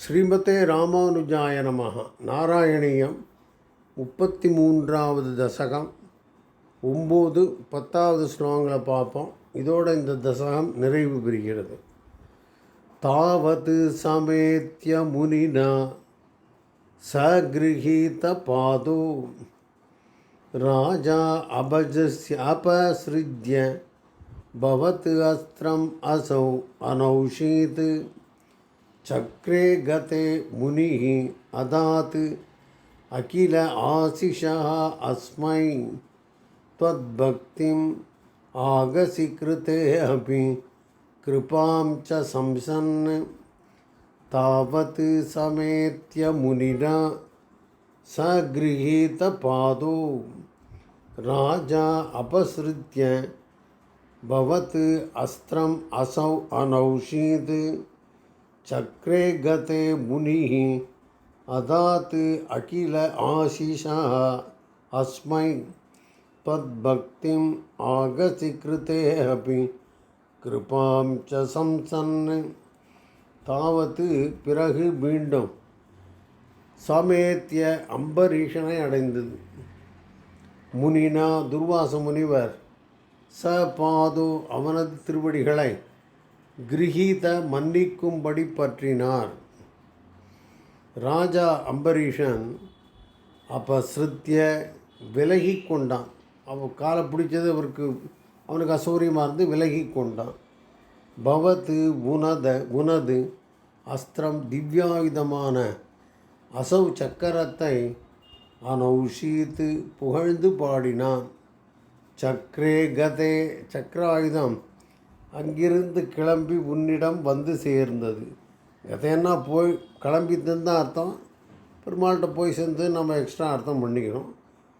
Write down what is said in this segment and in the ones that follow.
ஸ்ரீமதே ராமானுஜாய நமஹ நாராயணியம் முப்பத்தி மூன்றாவது தசகம் ஒம்பது பத்தாவது ஸ்லோகங்களை பார்ப்போம் இதோட இந்த தசகம் நிறைவு பெறுகிறது தாவது சமேத்ய முனினா சகிருஹீத பாதோ ராஜா அபஜஸ்ய அபசிருஜ்ய பவத் அஸ்திரம் असौ अनौषीत् चक्रे गते मुनिः अदात्। अखिल आशिषः अस्मै। त्वद्भक्तिम् आगसि कृते अपि। कृपां च संसन्। तावत् समेत्य मुनिना सगृहीतपादो। राजा अपसृत्य भवत् अस्त्रम् असौ अनौषीत्। चक्रे गते मुनिः अदात् अखिल आशिषः अस्मै त्वद्भक्तिम् आगसि कृते अपि कृपां च संसन् தாவது பிறகு மீண்டும் சமேத்திய அம்பரீஷனை அடைந்தது முனினா துர்வாச முனிவர் ச பாது அவனது திருவடிகளை கிரகீத மன்னிக்கும்படி பற்றினார். ராஜா அம்பரீஷன் அப்போ ஸ்ருத்திய விலகி கொண்டான். அவன் காலை பிடிச்சது அவருக்கு அவனுக்கு அசௌரியமாக இருந்து விலகி கொண்டான். பவத்து உனத உனது அஸ்திரம் திவ்யாயுதமான அசௌ சக்கரத்தை அனௌஷீத்து புகழ்ந்து பாடினான். சக்ரே கதே சக்கராயுதம் அங்கிருந்து கிளம்பி உன்னிடம் வந்து சேர்ந்தது. எதையன்னா போய் கிளம்பித்துன்னு தான் அர்த்தம். பெருமாள்கிட்ட போய் சேர்ந்து நம்ம எக்ஸ்ட்ரா அர்த்தம் பண்ணிக்கணும்.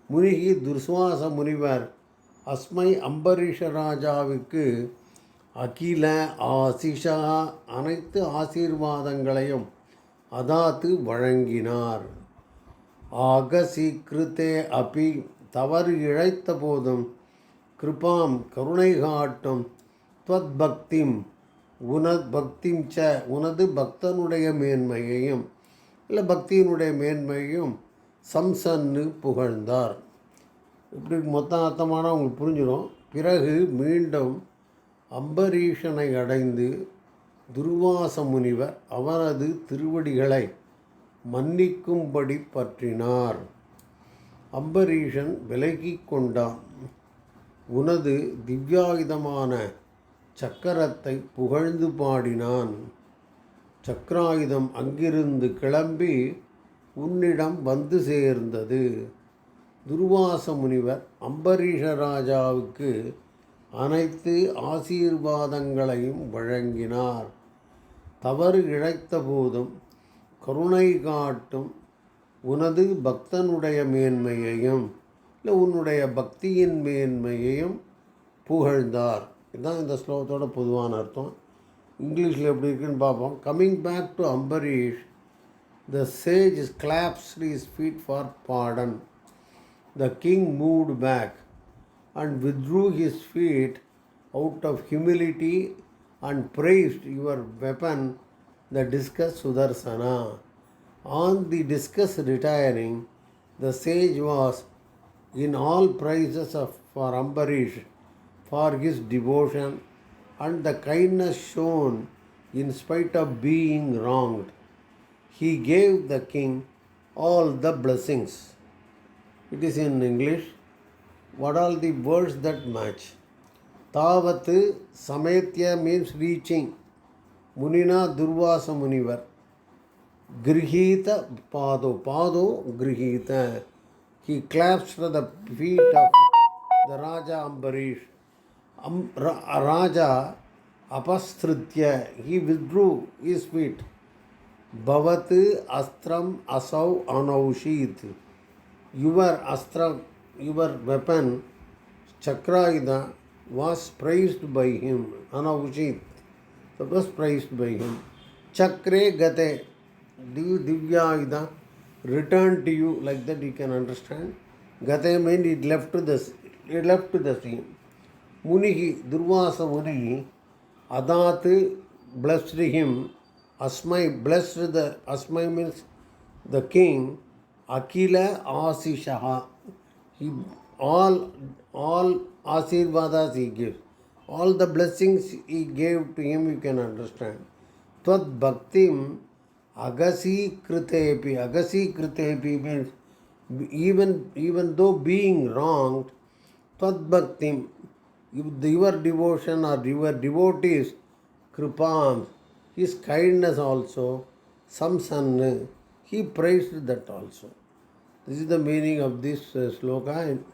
முனிகி துர்சுவாச முனிவர் அஸ்மை அம்பரீஷ ராஜாவுக்கு அகில ஆசிஷா அனைத்து ஆசீர்வாதங்களையும் அதாத்து வழங்கினார். ஆக கிருத்தே அபி தவறு இழைத்த போதும் கிருபாம் கருணை காட்டும் துவத் பக்திம் உனத் பக்திம் ச உனது பக்தனுடைய மேன்மையையும் இல்லை பக்தியினுடைய மேன்மையையும் சம்சன்னு புகழ்ந்தார். இப்படி மொத்த அர்த்தமான உங்களுக்கு புரிஞ்சிடும் பிறகு மீண்டும் அம்பரீஷனை அடைந்து துர்வாச முனிவர் அவரது திருவடிகளை மன்னிக்கும்படி பற்றினார். அம்பரீஷன் விலகி கொண்டான். உனது திவ்யாயுதமான சக்கரத்தை புகழ்ந்து பாடினான். சக்கராயுதம் அங்கிருந்து கிளம்பி உன்னிடம் வந்து சேர்ந்தது. துர்வாச முனிவர் அம்பரீஷராஜாவுக்கு அனைத்து ஆசீர்வாதங்களையும் வழங்கினார். தவறு இழைத்த போதும் கருணை காட்டும் உனது பக்தனுடைய மேன்மையையும் இல்லை உன்னுடைய பக்தியின் மேன்மையையும் புகழ்ந்தார். இதுதான் இந்த ஸ்லோகத்தோட பொதுவான அர்த்தம் இங்கிலீஷில் எப்படி இருக்குன்னு பார்ப்போம் coming back to Ambarish the sage clasped is feet for pardon the king moved back and withdrew his feet out of humility and praised your weapon, the discus Sudarsana. On the discus retiring, the sage was in all praises of for Ambarish for his devotion and the kindness shown in spite of being wronged. He gave the king all the blessings. It is in English. what are the words that match தாவத் சமேத்திய means reaching முனினா துர்வாச முனிவர் கிரகீத பாதோ பாதோ கிரகீத he clasps the feet of the Raja Ambarish um um, Ra- Raja apastritya, he withdrew his feet. Bhavat astram asav anaushit. Your astram, your weapon, chakraida, was praised by him. Anaushit. That was praised by him. Chakre gate, divyaida, returned to you. Like that you can understand. Gate means it left to the, it left to the sea. He all all Asirvadas he gives. All the blessings he gave to him you can understand. Tvad Bhaktim Agasi Kritepi. Agasi Kritepi means even even though being wronged, Tvad Bhaktim your devotion or your devotees kripam, his kindness also, samsan, he praised that also. This is the meaning of this uh, sloka and,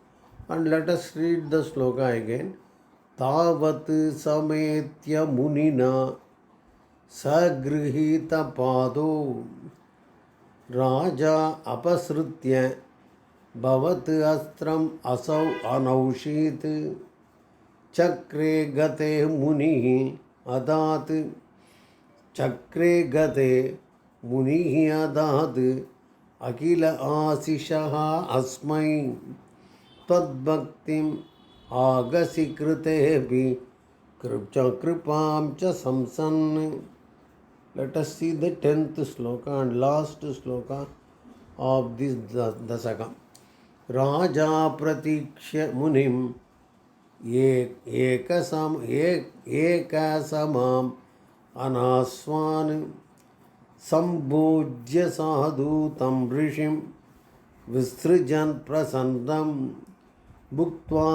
and let us read the sloka again. तावत् समेत्य मुनिना सगृहीतपादो राजा अपसृत्य भवत् अस्त्रम् असौ अनौषीत् चक्रे गते मुनि अदात। चक्रे गते मुनि अदात। अखिल आशिष अस्म। तद्भक्ति आगसी कृते भी कृपा च संसन्न let us see the tenth shloka and last shloka of this dashaka राजा प्रतीक्ष मुनिम एकसम एक एकसमाम् अनास्वान् सम्भोज्य साधूतं ऋषिं विसृजन् प्रसन्नं भुक्त्वा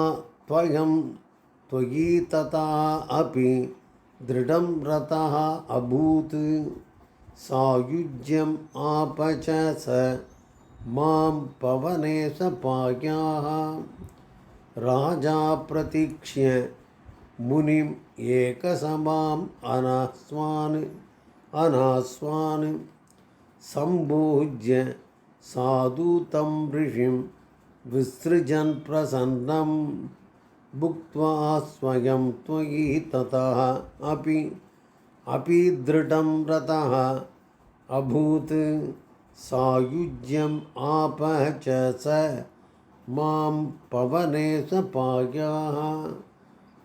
त्वयं त्वयि तथा अपि दृढं रतः अभूत् सायुज्यम् स माँ पवने राजा प्रतीक्ष्य। मुनिम् एकसमाम् अनास्वान् अनास्वान्। सम्भोज्य साधुतं ऋषिं विसृजन् प्रसन्नं भुक्त्वा स्वयं त्वयि ततः अपि अपि दृढं रतः अभूत्। सायुज्यम् आपः च स। மாம் பவனேச பாயாக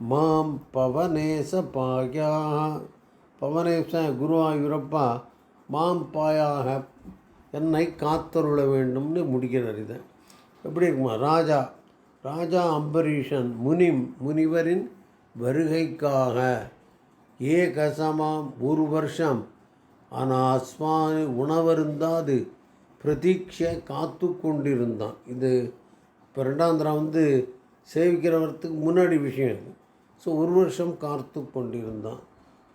மாம் பவனேச பாயாக பவனேச குருவாயூரப்பா மாம் பாயாக என்னை காத்தருள வேண்டும்னு முடிக்கிறார் இதை. எப்படி இருக்குமா? ராஜா ராஜா அம்பரீஷன் முனிம் முனிவரின் வருகைக்காக ஏகசமாம் ஒரு வருஷம் அனாஸ்வானு உணவருந்தாது பிரதீட்சை காத்து கொண்டிருந்தான் இது இப்போ ரெண்டாந்திரம் வந்து சேவிக்கிறவர்த்துக்கு முன்னாடி விஷயம் இது. ஸோ ஒரு வருஷம் காத்து கொண்டிருந்தான்.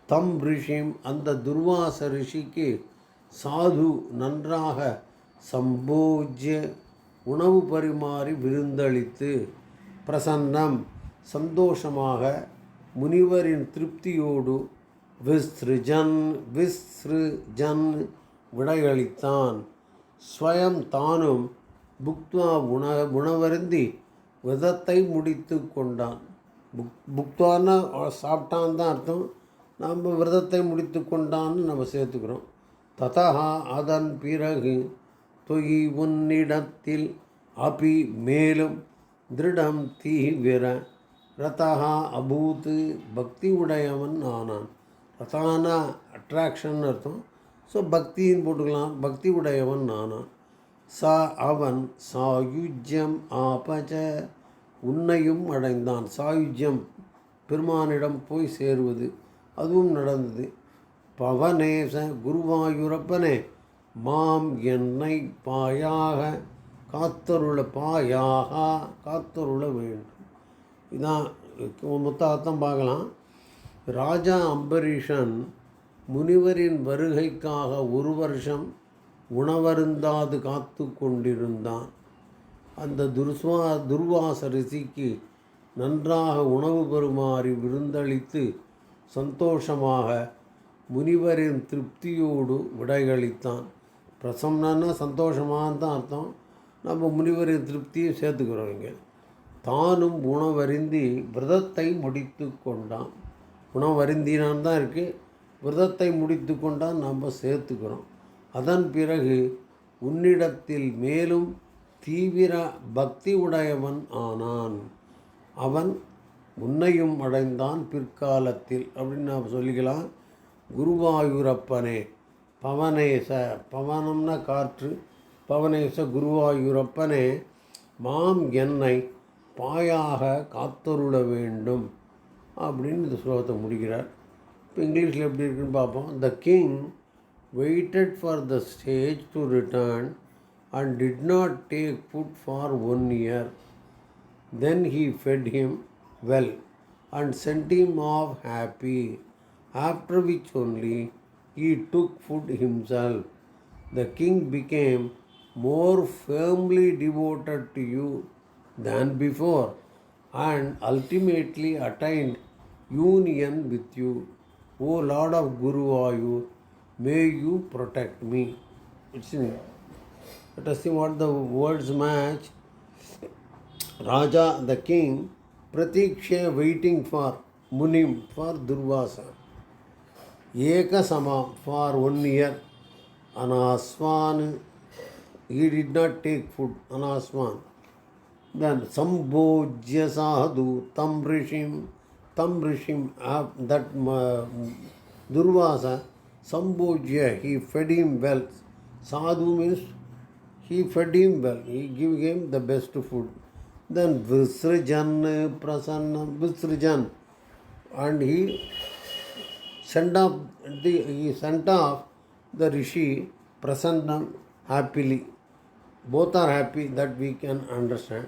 தம் ரிஷியும் அந்த துர்வாச ரிஷிக்கு சாது நன்றாக சம்போஜ்ய உணவு பரிமாறி விருந்தளித்து பிரசன்னம் சந்தோஷமாக முனிவரின் திருப்தியோடு விஸ்ருஜன் விஸ்ருஜன் விடையளித்தான். ஸ்வயம் தானும் புக்துவா உண உணவருந்தி விதத்தை முடித்து கொண்டான். புக் புக்துவான்னா சாப்பிட்டான் தான் அர்த்தம். நாம் விரதத்தை முடித்து கொண்டான்னு நம்ம சேர்த்துக்கிறோம். ததா அதன் பிறகு தொகி உன்னிடத்தில் அபி மேலும் திருடம் தீவிர. ரதா அபூத்து பக்தி உடையவன் ஆனான். ரதானா அட்ராக்ஷன் அர்த்தம். ஸோ பக்தின்னு போட்டுக்கலாம். பக்தி உடையவன் ஆனான். சா அவன் சாயுஜ்யம் ஆபஜ. உன்னையும் அடைந்தான். சாயுஜ்யம். பெருமானிடம் போய் சேருவது. அதுவும் நடந்தது. பவனேச குருவாயூரப்பனே மாம் என்னை பாயாக. காத்தருள பாயாக. காத்தருள வேண்டும். இதான் மொத்த அர்த்தம் பார்க்கலாம். ராஜா அம்பரீஷன் முனிவரின் வருகைக்காக ஒரு வருஷம் உணவருந்தாது காத்து கொண்டிருந்தான். அந்த துர்ஸ்வா துர்வாச ரிஷிக்கு நன்றாக உணவு பெறுமாறி விருந்தளித்து சந்தோஷமாக முனிவரின் திருப்தியோடு விடையளித்தான். பிரசம்னா சந்தோஷமாக தான் அர்த்தம். நம்ம முனிவரின் திருப்தியை சேர்த்துக்கிறோம் இங்கே. தானும் உணவருந்தி விரதத்தை முடித்து கொண்டான். உணவருந்தினான் தான் இருக்குது விரதத்தை முடித்து கொண்டான். நம்ம சேர்த்துக்கிறோம். அதன் பிறகு உன்னிடத்தில் மேலும் தீவிர பக்தி உடையவன் ஆனான். அவன் உன்னையும் அடைந்தான் பிற்காலத்தில். அப்படின்னு நாம் சொல்லிக்கலாம். குருவாயூரப்பனே பவனேச பவனம்னா காற்று. பவனேச குருவாயூரப்பனே மாம் என்னை பாயாக காத்தருள வேண்டும் அப்படின்னு இந்த ஸ்லோகத்தை முடிக்கிறார். இப்போ இங்கிலீஷில் எப்படி இருக்குன்னு பார்ப்போம். The king waited for the stage to return and did not take food for one year. Then he fed him well and sent him off happy, after which only he took food himself. The king became more firmly devoted to you than before and ultimately attained union with you. O Lord of Guru Ayu, may you protect me. It's in Let us see what the words match. Raja, the king, Pratiksha waiting for Munim, for Durvasa. Ekasama for one year. Anaswan, he did not take food. Anaswan. Then Sambhojya Sadhu, Tam Rishim, Tam Rishim, uh, that uh, Durvasa, Sambhojya, he fed him well. Sadhu means he fed him well. He gave him the best food. Then Visrajan Prasanna Visrajan and he sent off the he sent off the Rishi Prasanna happily. Both are happy that we can understand.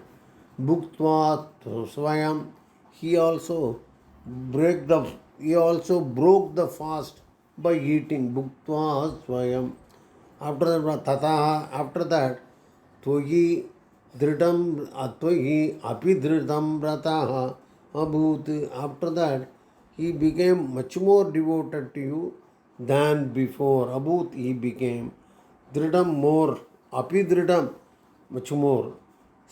Bhuktva Swayam he also break the he also broke the fast by eating Bhuktva Swayam. After that Tata after that Tvoyi दृढ़म अत्वहि अपि दृढ़म व्रतः अभूत after that he became much more devoted to you than before abut he became dridam more api dridam much more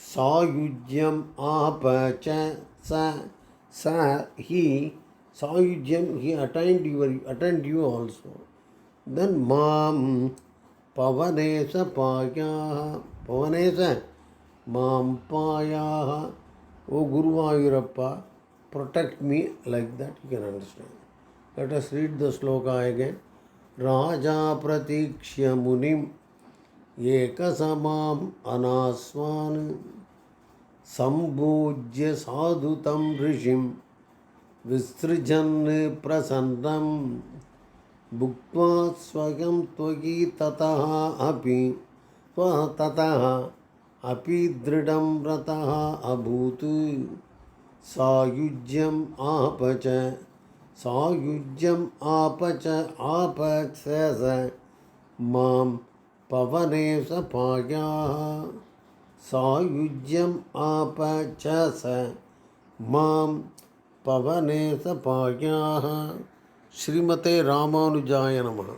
sayujyam apacha sa sa he sayujyam he attained you attained you also then mam pavanesa paya pavanesa Mampayaha, O Guruvayurappa, protect me like that you can understand. Let us read the sloka again. Raja pratikshya munim ekasamam anaswan sambhujya sadhutam rishim विसृजन् प्रसन्नं भुक्त्वा स्वयं त्वयि ततः अपि त्वः ततः अपि दृढं व्रतः अभूत्। सायुज्यम् आप च सायुज्यम् आप च आप माँ पवने सपायाः सायुज्यम् आप च स माँ பவனேச பாயா ஸ்ரீமதே ராமானுஜாய நமகா.